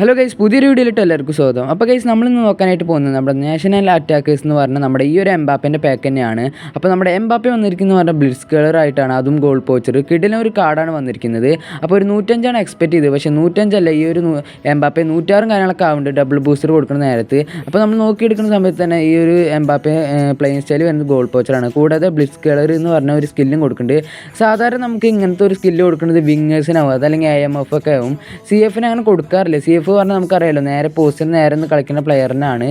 Hello guys പുതിയൊരു വീഡിയോയിലിട്ട് എല്ലാവർക്കും സ്വാഗതം. അപ്പോൾ ഗൈസ് നമ്മളിന്ന് നോക്കാനായിട്ട് പോകുന്നത് നമ്മുടെ നാഷണൽ അറ്റാക്കേഴ്സ് എന്ന് പറഞ്ഞാൽ നമ്മുടെ ഈ ഒരു എംബാപ്പേന്റെ പാക്ക് തന്നെയാണ്. അപ്പോൾ നമ്മുടെ എംബാപ്പെ വന്നിരിക്കുന്നത് പറഞ്ഞാൽ ബ്ലിറ്റ്സ് കളർ ആയിട്ടാണ്. അതും ഗോൾ പോച്ചർ കിഡിലെ ഒരു കാർഡാണ് വന്നിരിക്കുന്നത്. അപ്പോൾ ഒരു നൂറ്റഞ്ചാണ് എക്സ്പെക്ട് ചെയ്തത്. പക്ഷേ നൂറ്റഞ്ചല്ല ഈ ഒരു എംബാപ്പെ നൂറ്റാറും കാര്യങ്ങളൊക്കെ ആവുന്നുണ്ട്. ഡബിൾ ബൂസ്റ്റർ കൊടുക്കുന്ന നേരത്ത്. അപ്പോൾ നമ്മൾ നോക്കിയെടുക്കുന്ന സമയത്ത് തന്നെ ഈ ഒരു എംബാപ്പെ പ്ലെയിൻ സ്റ്റൈൽ വരുന്നത് ഗോൾ പോച്ചറാണ് കൂടാതെ ബ്ലിറ്റ്സ് കളർ എന്ന് പറഞ്ഞ ഒരു സ്കില്ലും കൊടുക്കുന്നുണ്ട്. സാധാരണ നമുക്ക് ഇങ്ങനത്തെ ഒരു സ്കില്ല് കൊടുക്കുന്നത് വിങ്ങേഴ്സിനാവും അതല്ലെങ്കിൽ എ എം എഫ് ഒക്കെ ആവും. സി എഫിന് അങ്ങനെ കൊടുക്കാറില്ല. സി എഫ് പറഞ്ഞാൽ നമുക്കറിയാലോ നേരെ പോസ്റ്റിന് നേരെ നിന്ന് കളിക്കുന്ന പ്ലെയറിനാണ്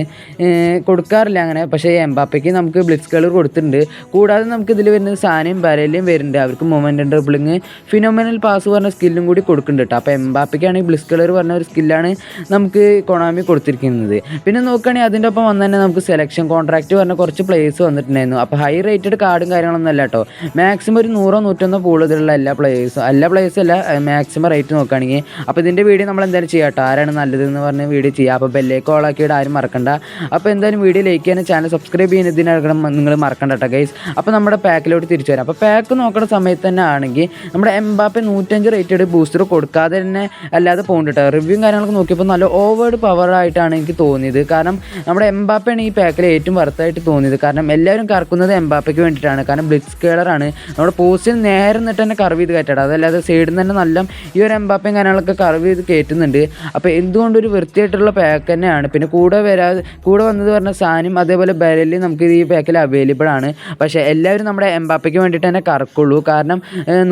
കൊടുക്കാറില്ല അങ്ങനെ. പക്ഷേ എംബാപ്പയ്ക്ക് നമുക്ക് ബ്ലിറ്റ്സ് കളർ കൊടുത്തിട്ടുണ്ട്. കൂടാതെ നമുക്ക് ഇതിൽ വരുന്നത് സാനയും ബരേലിയും വരുന്നുണ്ട്. അവർക്ക് മൊമെന്റ് ഡ്രിബിളിങ് ഫിനോമിനൽ പാസ് പറഞ്ഞ സ്കില്ലും കൂടി കൊടുക്കുന്നുണ്ട് കേട്ടോ അപ്പോൾ എംബാപ്പയ്ക്കാണെങ്കിൽ ബ്ലിസ് കളർ പറഞ്ഞ ഒരു സ്കില്ലാണ് നമുക്ക് കൊണാമി കൊടുത്തിരിക്കുന്നത്. പിന്നെ നോക്കുകയാണെങ്കിൽ അതിന്റെ ഒപ്പം വന്ന് തന്നെ നമുക്ക് സെലക്ഷൻ കോൺട്രാക്റ്റ് പറഞ്ഞ കുറച്ച് പ്ലേയേഴ്സ് വന്നിട്ടുണ്ടായിരുന്നു. അപ്പോൾ ഹൈ റേറ്റഡ് കാർഡും കാര്യങ്ങളൊന്നും അല്ല കേട്ടോ മാക്സിമം ഒരു നൂറോ നൂറ്റൊന്നോ കൂടുതലുള്ള എല്ലാ പ്ലേയേഴ്സും എല്ലാ പ്ലേയേഴ്സും അല്ല മാക്സിമം റേറ്റ് നോക്കുകയാണെങ്കിൽ. അപ്പോൾ ഇതിന്റെ വീഡിയോ നമ്മൾ എന്തായാലും ചെയ്യാം കേട്ടോ ആരാണ് നല്ലത് എന്ന് പറഞ്ഞ് വീഡിയോ ചെയ്യുക. അപ്പോൾ ബെല്ലേക്ക് ഓളാക്കിയിട്ട് ആരും മറക്കണ്ട. അപ്പോൾ എന്തായാലും വീഡിയോ ലൈക്ക് ചെയ്യാനും ചാനൽ സബ്സ്ക്രൈബ് ചെയ്യുന്നതിനകം നിങ്ങൾ മറക്കണ്ട കേട്ടോ ഗൈസ് അപ്പോൾ നമ്മുടെ പാക്കിലോട്ട് തിരിച്ചു വരാം. അപ്പോൾ പാക്ക് നോക്കുന്ന സമയത്ത് തന്നെ ആണെങ്കിൽ നമ്മുടെ എംബാപ്പെ നൂറ്റഞ്ച് റേറ്റഡ് ബൂസ്റ്റർ കൊടുക്കാതെ തന്നെ അല്ലാതെ പോകുന്നുണ്ട് കേട്ടോ. റിവ്യൂ കാര്യങ്ങളൊക്കെ നോക്കിയപ്പോൾ നല്ല ഓവേർഡ് പവർ ആയിട്ടാണ് എനിക്ക് തോന്നിയത്. കാരണം നമ്മുടെ എംബാപ്പയാണ് ഈ പാക്കിൽ ഏറ്റവും വർത്തായിട്ട് തോന്നിയത്. കാരണം എല്ലാവരും കറക്കുന്നത് എംബാപ്പയ്ക്ക് വേണ്ടിയിട്ടാണ്. കാരണം ബ്ലിറ്റ്സ് കേളറാണ് നമ്മുടെ പോസ്റ്റിൽ നേരെ നിന്നിട്ട് തന്നെ കർവ് ചെയ്ത് കയറ്റാം അതല്ലാതെ സൈഡിൽ നിന്ന് തന്നെ നല്ല ഈ ഒരു എംബാപ്പയും കാര്യങ്ങളൊക്കെ കർവ് ചെയ്ത് കയറ്റുന്നുണ്ട്. അപ്പോൾ എന്തുകൊണ്ട് ഒരു വൃത്തിയായിട്ടുള്ള പാക്ക് തന്നെയാണ്. പിന്നെ കൂടെ വരാതെ കൂടെ വന്നത് പറഞ്ഞ സാനും അതേപോലെ ബരലി നമുക്ക് ഈ പാക്കിൽ അവൈലബിൾ ആണ്. പക്ഷേ എല്ലാവരും നമ്മുടെ എംബാപ്പയ്ക്ക് വേണ്ടിയിട്ട് തന്നെ കറക്കുള്ളൂ. കാരണം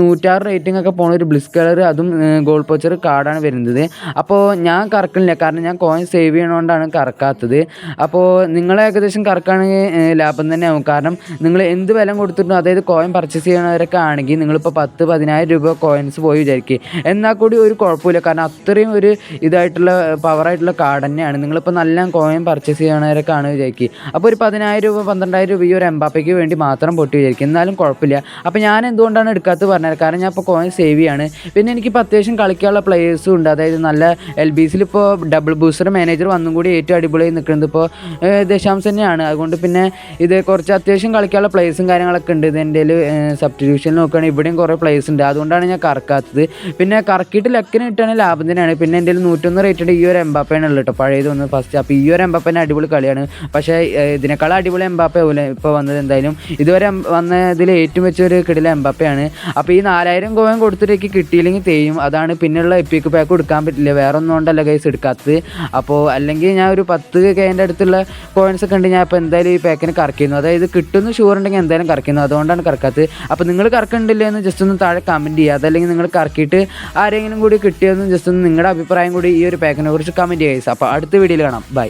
നൂറ്റാറ് റേറ്റിംഗ് ഒക്കെ പോണ ഒരു ബ്ലിസ് കളർ അതും ഗോൾ പോച്ചർ കാർഡാണ് വരുന്നത്. അപ്പോൾ ഞാൻ കറക്കണില്ല കാരണം ഞാൻ കോയിൻ സേവ് ചെയ്യണോണ്ടാണ് കറക്കാത്തത്. അപ്പോൾ നിങ്ങൾ ഏകദേശം കറക്കാണെങ്കിൽ ലാഭം തന്നെ ആവും. കാരണം നിങ്ങൾ എന്ത് വില കൊടുത്തിട്ടും അതായത് കോയിൻ പർച്ചേസ് ചെയ്യണവരൊക്കെ ആണെങ്കിൽ നിങ്ങളിപ്പോൾ പത്ത് പതിനായിരം രൂപ കോയിൻസ് പോയി വിചാരിക്കുക എന്നാൽ കൂടി ഒരു കുഴപ്പമില്ല. കാരണം അത്രയും ഒരു ഇതായിട്ടുള്ള പവറായിട്ടുള്ള കാർഡ് തന്നെയാണ്. നിങ്ങളിപ്പോൾ നല്ല കോയിൻ പർച്ചേസ് ചെയ്യണവരൊക്കെ ആണ് വിചാരിക്കുക അപ്പോൾ ഒരു പതിനായിരം രൂപ പന്ത്രണ്ടായിരം രൂപ ഈ ഒരു എംബാപ്പയ്ക്ക് വേണ്ടി മാത്രം പൊട്ടി വിചാരിക്കും. എന്നാലും കുഴപ്പമില്ല. അപ്പോൾ ഞാൻ എന്തുകൊണ്ടാണ് എടുക്കാത്തത് പറഞ്ഞത്? കാരണം ഞാൻ ഇപ്പോൾ കോയിൻ സേവ് ചെയ്യാണ്. പിന്നെ എനിക്കിപ്പോൾ അത്യാവശ്യം കളിക്കാനുള്ള പ്ലേയേഴ്സും ഉണ്ട്. അതായത് നല്ല എൽ ബി സിയിൽ ഇപ്പോൾ ഡബിൾ ബൂസ്റ്റർ മാനേജർ വന്നും കൂടി ഏറ്റവും അടിപൊളിയായി നിൽക്കുന്നത് ഇപ്പോൾ ദശാംശം തന്നെയാണ്. അതുകൊണ്ട് പിന്നെ ഇത് കുറച്ച് അത്യാവശ്യം കളിക്കാനുള്ള പ്ലേയേഴ്സും കാര്യങ്ങളൊക്കെ ഉണ്ട്. ഇത് എന്റെ സബ്സ്റ്റിറ്റ്യൂഷൻ നോക്കുകയാണെങ്കിൽ ഇവിടെയും കുറേ പ്ലേയേഴ്സ് ഉണ്ട്. അതുകൊണ്ടാണ് ഞാൻ കറക്കാത്തത്. പിന്നെ കറക്കിയിട്ട് ലക്കിന് കിട്ടുകയാണെങ്കിൽ ലാഭം തന്നെയാണ്. പിന്നെ എന്റെ നൂറ്റൊന്ന് റേറ്റഡ് ഈ ഒരു എംബാപ്പയാണ് ഉള്ളത് കേട്ടോ പഴയത് വന്ന് ഫസ്റ്റ് അപ്പോൾ ഈ ഒരു എംബാപ്പേനെ അടിപൊളി കളിയാണ്. പക്ഷേ ഇതിനേക്കാൾ അടിപൊളി എംബാപ്പ പോലെ ഇപ്പോൾ വന്നത് എന്തായാലും ഇതുവരെ വന്ന വന്നതിൽ ഏറ്റവും വെച്ചൊരു കിടില എംബാപ്പയാണ്. അപ്പോൾ ഈ നാലായിരം ഗോവൻ കൊടുത്തിട്ടേക്ക് കിട്ടിയില്ലെങ്കിൽ തെയ്യും. അതാണ് പിന്നെയുള്ള എപ്പിക്ക് പാക്ക് കൊടുക്കാൻ പറ്റില്ല. വേറെ ഒന്നും കൊണ്ടല്ല കേസ് എടുക്കാത്തത്. അപ്പോൾ അല്ലെങ്കിൽ ഞാൻ ഒരു പത്ത് കെന്റെ അടുത്തുള്ള കോയിൻസ് ഒക്കെ ഉണ്ട് ഞാൻ ഇപ്പോൾ എന്തായാലും ഈ പാക്കിന് കറക്കുന്നു അതായത് കിട്ടുന്ന ഷുവർ ഉണ്ടെങ്കിൽ എന്തായാലും കറക്കുന്നു അതുകൊണ്ടാണ് കറക്കാത്തത്. അപ്പോൾ നിങ്ങൾ കറക്കണ്ടില്ല എന്ന് ജസ്റ്റ് ഒന്ന് താഴെ കമന്റ് ചെയ്യുക. അതല്ലെങ്കിൽ നിങ്ങൾ കറക്കിയിട്ട് ആരെങ്കിലും കൂടി കിട്ടിയതെന്ന് ജസ്റ്റ് ഒന്ന് നിങ്ങളുടെ അഭിപ്രായം കൂടി ഈ ഒരു പാക്കിനെ കുറിച്ച് കമന്റ് ചെയ്യുക അപ്പോൾ അടുത്ത വീഡിയോയിൽ കാണാം. ബൈ